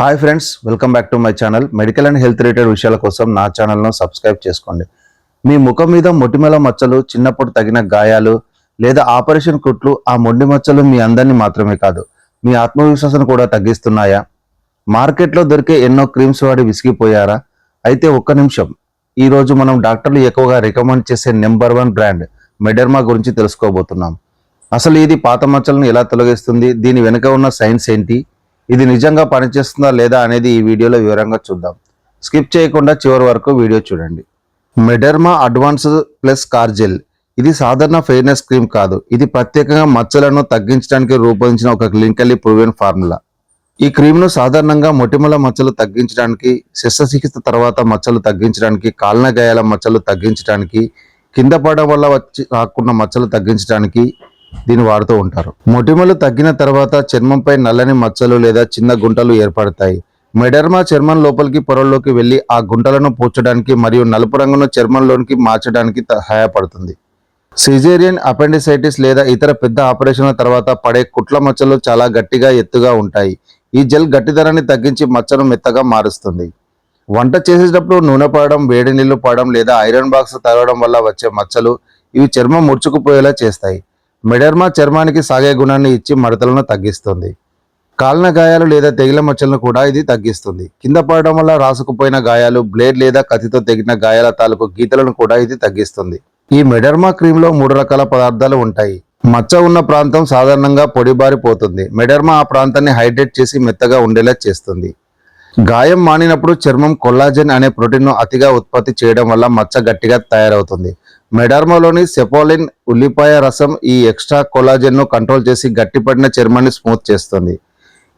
Hi friends welcome back to my channel. Medical and health related విషయాల కోసం నా ఛానల్ను సబ్స్క్రైబ్ చేసుకోండి. మీ ముఖం మీద మొటిమల మచ్చలు చిన్నప్పుడు తగిన గాయాలు లేదా ఆపరేషన్ కుట్లు ఆ మొండి మచ్చలు మీ అందరినీ మాత్రమే కాదు మీ ఆత్మవిశ్వాసం కూడా తగ్గిస్తున్నాయా? మార్కెట్లో దొరికే ఎన్నో క్రీమ్స్ వాడి విసిగిపోయారా? అయితే ఒక్క నిమిషం. ఈరోజు మనం డాక్టర్లు ఎక్కువగా రికమెండ్ చేసే నెంబర్ వన్ బ్రాండ్ మెడర్మా గురించి తెలుసుకోబోతున్నాం. అసలు ఇది పాత మచ్చలను ఎలా తొలగిస్తుంది? దీని వెనుక ఉన్న సైన్స్ ఏంటి? ఇది నిజంగా పనిచేస్తుందా లేదా అనేది ఈ వీడియోలో వివరంగా చూద్దాం. స్కిప్ చేయకుండా చివరి వరకు వీడియో చూడండి. మెడర్మా అడ్వాన్స్ ప్లస్ కార్జెల్ ఇది సాధారణ ఫెయిర్నెస్ క్రీమ్ కాదు. ఇది ప్రత్యేకంగా మచ్చలను తగ్గించడానికి రూపొందించిన ఒక క్లినికల్లీ ప్రూవెన్ ఫార్ములా. ఈ క్రీమ్ను సాధారణంగా మొటిమల మచ్చలు తగ్గించడానికి శస్త్రచికిత్స తర్వాత మచ్చలు తగ్గించడానికి కాలనగాయాల మచ్చలు తగ్గించడానికి కింద పడడం వల్ల వచ్చి రాకుండా మచ్చలు తగ్గించడానికి దీన్ని వాడుతూ ఉంటారు. మొటిమలు తగ్గిన తర్వాత చర్మంపై నల్లని మచ్చలు లేదా చిన్న గుంటలు ఏర్పడతాయి. మెడర్మా చర్మం లోపలికి పొరల్లోకి వెళ్ళి ఆ గుంటలను పూడ్చడానికి మరియు నలుపు రంగును చర్మంలోనికి మార్చడానికి సహాయపడుతుంది. సిజేరియన్ అపెండిసైటిస్ లేదా ఇతర పెద్ద ఆపరేషన్ల తర్వాత పడే కుట్ల మచ్చలు చాలా గట్టిగా ఎత్తుగా ఉంటాయి. ఈ జెల్ గట్టిదనాన్ని తగ్గించి మచ్చను మెత్తగా మారుస్తుంది. వంట చేసేటప్పుడు నూనె పడడం వేడి నీళ్ళు పడడం లేదా ఐరన్ బాక్స్ తగలడం వల్ల వచ్చే మచ్చలు ఇవి చర్మం ముడుచుకుపోయేలా చేస్తాయి. మెడర్మా చర్మానికి సాగే గుణాన్ని ఇచ్చి మడతలను తగ్గిస్తుంది. కాలిన గాయాలు లేదా తెగిల మచ్చలను కూడా ఇది తగ్గిస్తుంది. కింద పడడం వల్ల రాసుకుపోయిన గాయాలు బ్లేడ్ లేదా కత్తితో తెగిన గాయాల తాలూకు గీతలను కూడా ఇది తగ్గిస్తుంది. ఈ మెడర్మా క్రీమ్లో మూడు రకాల పదార్థాలు ఉంటాయి. మచ్చ ఉన్న ప్రాంతం సాధారణంగా పొడిబారిపోతుంది మెడర్మా ఆ ప్రాంతాన్ని హైడ్రేట్ చేసి మెత్తగా ఉండేలా చేస్తుంది. గాయం మానినప్పుడు చర్మం కొల్లాజెన్ అనే ప్రోటీన్ను అతిగా ఉత్పత్తి చేయడం వల్ల మచ్చ గట్టిగా తయారవుతుంది. మెడర్మాలోని సెపోలిన్ ఉల్లిపాయ రసం ఈ ఎక్స్ట్రా కొలాజెన్ను కంట్రోల్ చేసి గట్టిపడిన చర్మాన్ని స్మూత్ చేస్తుంది.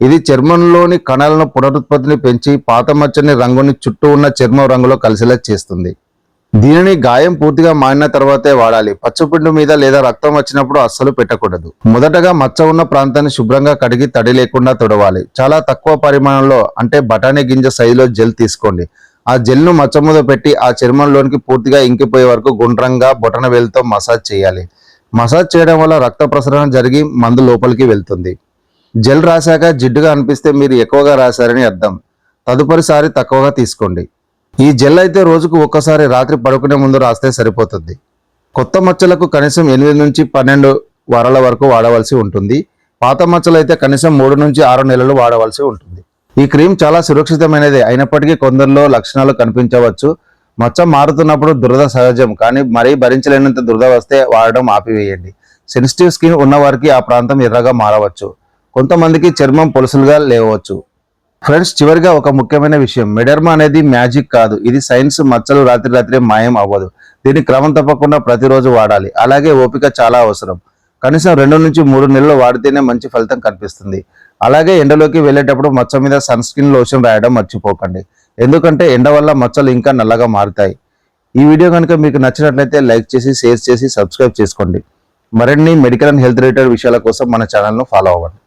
ఇది చర్మంలోని కణాలను పునరుత్పత్తిని పెంచి పాత మచ్చని రంగుని చుట్టూ ఉన్న చర్మం రంగులో కలిసేలా చేస్తుంది. దీనిని గాయం పూర్తిగా మారిన తర్వాతే వాడాలి. పచ్చపిండు మీద లేదా రక్తం వచ్చినప్పుడు అస్సలు పెట్టకూడదు. మొదటగా మచ్చ ఉన్న ప్రాంతాన్ని శుభ్రంగా కడిగి తడి లేకుండా తుడవాలి. చాలా తక్కువ పరిమాణంలో అంటే బఠానీ గింజ సైజులో జెల్ తీసుకోండి. ఆ జెల్ను మచ్చ మీద పెట్టి ఆ చర్మంలోనికి పూర్తిగా ఇంకిపోయే వరకు గుండ్రంగా బొటన వేలుతో మసాజ్ చేయాలి. మసాజ్ చేయడం వల్ల రక్త ప్రసరణ జరిగి మందు లోపలికి వెళ్తుంది. జెల్ రాశాక జిడ్డుగా అనిపిస్తే మీరు ఎక్కువగా రాశారని అర్థం. తదుపరిసారి తక్కువగా తీసుకోండి. ఈ జెల్ అయితే రోజుకు ఒక్కసారి రాత్రి పడుకునే ముందు రాస్తే సరిపోతుంది. కొత్త మచ్చలకు కనీసం ఎనిమిది నుంచి పన్నెండు వారాల వరకు వాడవలసి ఉంటుంది. పాత మచ్చలు అయితే కనీసం మూడు నుంచి ఆరు నెలలు వాడవలసి ఉంటుంది. ఈ క్రీమ్ చాలా సురక్షితమైనది. అయినప్పటికీ కొందరిలో లక్షణాలు కనిపించవచ్చు. మచ్చ మారుతున్నప్పుడు దురద సహజం కానీ మరీ భరించలేనంత దురద వస్తే వాడడం ఆపివేయండి. సెన్సిటివ్ స్కిన్ ఉన్నవారికి ఆ ప్రాంతం ఎర్రగా మారవచ్చు. కొంతమందికి చర్మం పొలుసులుగా లేవచ్చు. ఫ్రెండ్స్ చివరిగా ఒక ముఖ్యమైన విషయం. మెడర్మా అనేది మ్యాజిక్ కాదు. ఇది సైన్స్ మచ్చలు రాత్రి రాత్రి మాయం అవ్వదు. దీన్ని క్రమం తప్పకుండా ప్రతిరోజు వాడాలి. అలాగే ఓపిక చాలా అవసరం. కనీసం రెండు నుంచి మూడు నెలలు వాడితేనే మంచి ఫలితం కనిపిస్తుంది. అలాగే ఎండలోకి వెళ్ళేటప్పుడు మచ్చ మీద సన్ స్క్రీన్ లోషన్ రాయడం మర్చిపోకండి. ఎందుకంటే ఎండ వల్ల మచ్చలు ఇంకా నల్లగా మారుతాయి. ఈ వీడియో కనుక మీకు నచ్చినట్లయితే లైక్ చేసి షేర్ చేసి సబ్స్క్రైబ్ చేసుకోండి. మరిన్ని మెడికల్ అండ్ హెల్త్ రిలేటెడ్ విషయాల కోసం మన ఛానల్ను ఫాలో అవ్వండి.